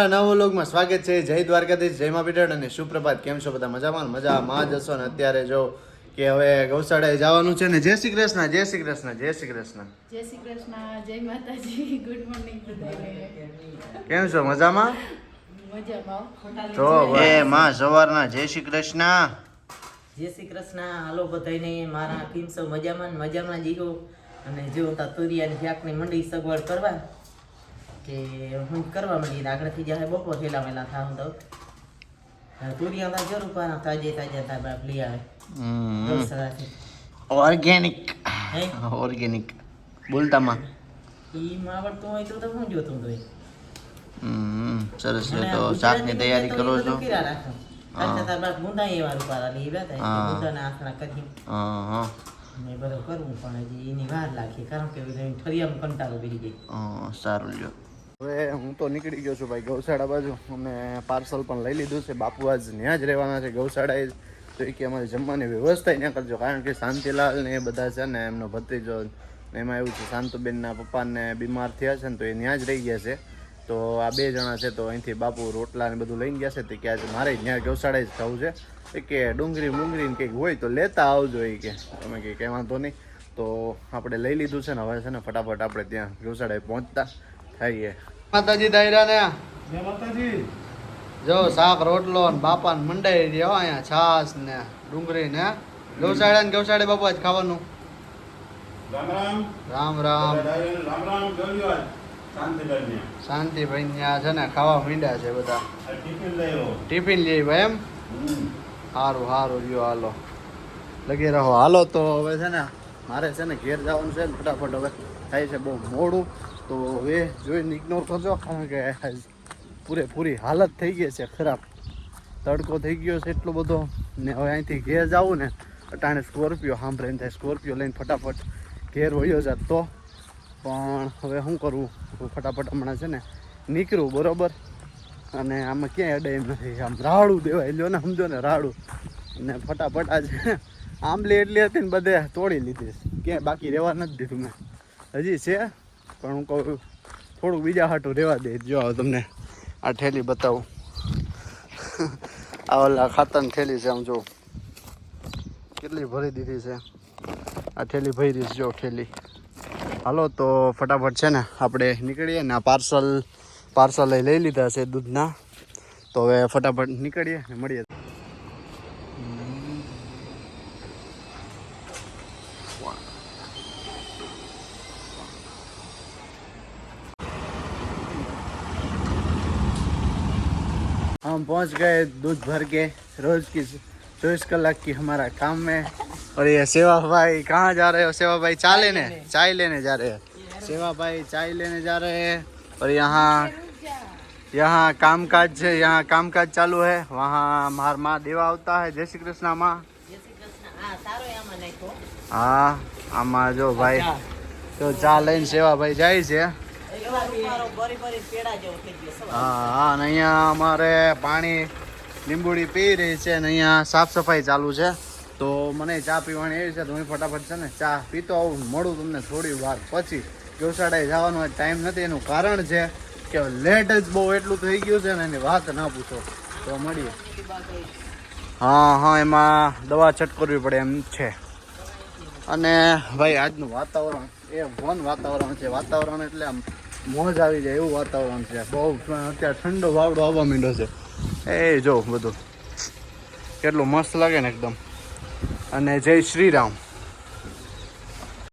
નવા વ્લોગમાં સ્વાગત છે. જય દ્વારકાધીશ જય મા પીઠળ અને સુપ્રભાત. કેમ છો બધા? મજામાં? મજામાં જ હશો ને અત્યારે જો કે હવે ગૌશાળાએ જવાનું છે ને. જય શ્રી કૃષ્ણ જય શ્રી કૃષ્ણ જય શ્રી કૃષ્ણ. જય શ્રી કૃષ્ણ જય માતાજી. ગુડ મોર્નિંગ કેમ છો? મજામાં? મજામાં. જો એ માં સવારના જય શ્રી કૃષ્ણ. જય શ્રી કૃષ્ણ. હાલો બધાને મારા કેમ છો મજામાં ને મજામાં જીવો અને જો તા તુરિયાની શાકની મંડી સગવડ કરવા. કે હું કરવા માંડી ને આગળથી જ્યારે બપોર થયેલા વેલા થાવ તો. હવે તુરિયા તો જરૂર પાના તાજે તાજા તા બાપ લઈ આવે. ગૌશાળાથી. ઓર્ગેનિક હે? ઓર્ગેનિક બોલતામાં. ઈ માં આવડતું હોય તો તો હું જોતું તો હમ સરસ છે. મને તો ગુજરાતી શાકની મને તૈયારી તો ઈ કરો બધું છો? કીરા રાખો. તાજા તાર બાપ ગુંદા એવા રૂપારા લઈ આવ્યા તા. હા. એટલે ગુંદાના આસણા કરી. હા હા. ને બધું કરવું પણ હજી એની વાર લાગે કારણ કે ઠરિયામાં કંટાળો બેસી જાય. હા, સારું લ્યો. હવે હું તો નીકળી ગયો છું ભાઈ ગૌશાળા બાજુ. અમે પાર્સલ પણ લઈ લીધું છે. બાપુ આજ ત્યાં જ રહેવાના છે ગૌશાળાએ. તો એ કે અમારી જમવાની વ્યવસ્થા ત્યાં કરજો. કારણ કે શાંતિલાલ ને એ બધા છે ને એમનો ભત્રીજો એમાં એવું છે, શાંતુબેનના પપ્પાને બીમાર થયા છે ને તો એ ત્યાં જ રહી ગયા છે. તો આ બે જણા છે તો અહીંથી બાપુ રોટલા ને બધું લઈને ગયા છે. તો કે આજે મારે ત્યાં ગૌશાળાએ જ થવું છે. એ કે ડુંગળી મુંગળી ને કંઈક હોય તો લેતા આવજો એ કે. તમે કંઈ કહેવાતો નહીં. તો આપણે લઈ લીધું છે ને હવે છે ને ફટાફટ આપણે ત્યાં ગૌશાળાએ પહોંચતા. થઈએ માતાજી દાયરા ને? જો શાક રોટલો ને બાપા ને મંડાઈ રહ્યો અહીંયા છાસ ને ડુંગળી ને. ગૌશાળા ને ગૌશાળે બાપા જ ખાવાનું? રામ રામ. રામ રામ. રામ રામ. જોયું આજ ત્યાં. છે ને ખાવા મીંડા છે બધા. ટિફિન લઈ આવો. ટિફિન લઈ ભાઈ એમ. સારું સારું લ્યો હાલો. લગી રહો. હાલો તો હવે છે ને મારે છે ને ઘેર જવાનું છે ને ફટાફટ હવે. થાય છે બહુ મોડું. તો હવે જોઈને ઇગ્નોર કરજો, કારણ કે પૂરેપૂરી હાલત થઈ ગઈ છે, ખરાબ. તડકો થઈ ગયો છે એટલો બધો. ને હવે અહીંથી ઘેર જવું ને, અટાણે સ્કોર્પિયો સાંભળીને થાય સ્કોર્પિયો લઈને ફટાફટ ઘેર વયો જાત તો. પણ હવે શું કરવું? ફટાફટ હમણાં છે ને નીકળું, બરોબર? અને આમાં ક્યાંય અડે એમ નથી. આમ રાડું દેવાય, લ્યો ને, સમજો ને, રાડું. ને ફટાફટ આજે આંબલી એટલી હતી ને બધે તોડી લીધી. ક્યાંય બાકી રહેવા નથી દીધું મેં. હજી છે? પણ હું કહું થોડુંક બીજા હાટું રહેવા દે, જો તમને આ ઠેલી બતાવું. આ ઓલા ખાતરની થેલી છે, આમ જો. કેટલી ભરી દીધી છે. આ થેલી ભરી છે, જો થેલી હાલો તો ફટાફટ છે ને આપણે નીકળીએ ને આ પાર્સલ પાર્સલ લઈ લીધા છે દૂધના. તો હવે ફટાફટ નીકળીએ ને મળીએ. हम पहुंच गए दूध भर के रोज की चौबीस कलाक की हमारा काम में और ये सेवा भाई कहाँ जा रहे हो सेवा भाई चाय लेने चाय लेने जा रहे हैं सेवा भाई चाय लेने जा रहे हैं और यहाँ यहाँ काम काज यहाँ काम काज चालू है वहाँ हमार माँ देवा होता है जय श्री कृष्णा माँ જય શ્રી કૃષ્ણ આ સારો આમાં નાખ્યો હા આમાં જો ભાઈ તો ચા લઈને સેવાભાઈ જાય છે હા અને અહીંયા અમારે પાણી લીંબુડી પી રહી છે અને અહીંયા સાફ સફાઈ ચાલુ છે. તો મને ચા પીવાની એવી છે તો હું ફટાફટ છે ને ચા પીતો આવું, મળું તમને થોડી વાર પછી. ગૌશાળાએ જવાનો ટાઈમ નથી, એનું કારણ છે કે લેટ જ બહુ એટલું થઈ ગયું છે ને એની વાત ના પૂછો. તો મળીએ. હા હા, એમાં દવા છટકરવી પડે એમ છે. અને ભાઈ, આજનું વાતાવરણ, એ વન વાતાવરણ છે. વાતાવરણ એટલે આમ મોજ આવી જાય એવું વાતાવરણ છે. બહુ અત્યારે ઠંડો વાવડો આવવા માંડ્યો છે. એ જો બધું. કેટલું મસ્ત લાગે ને એકદમ. અને જય શ્રી રામ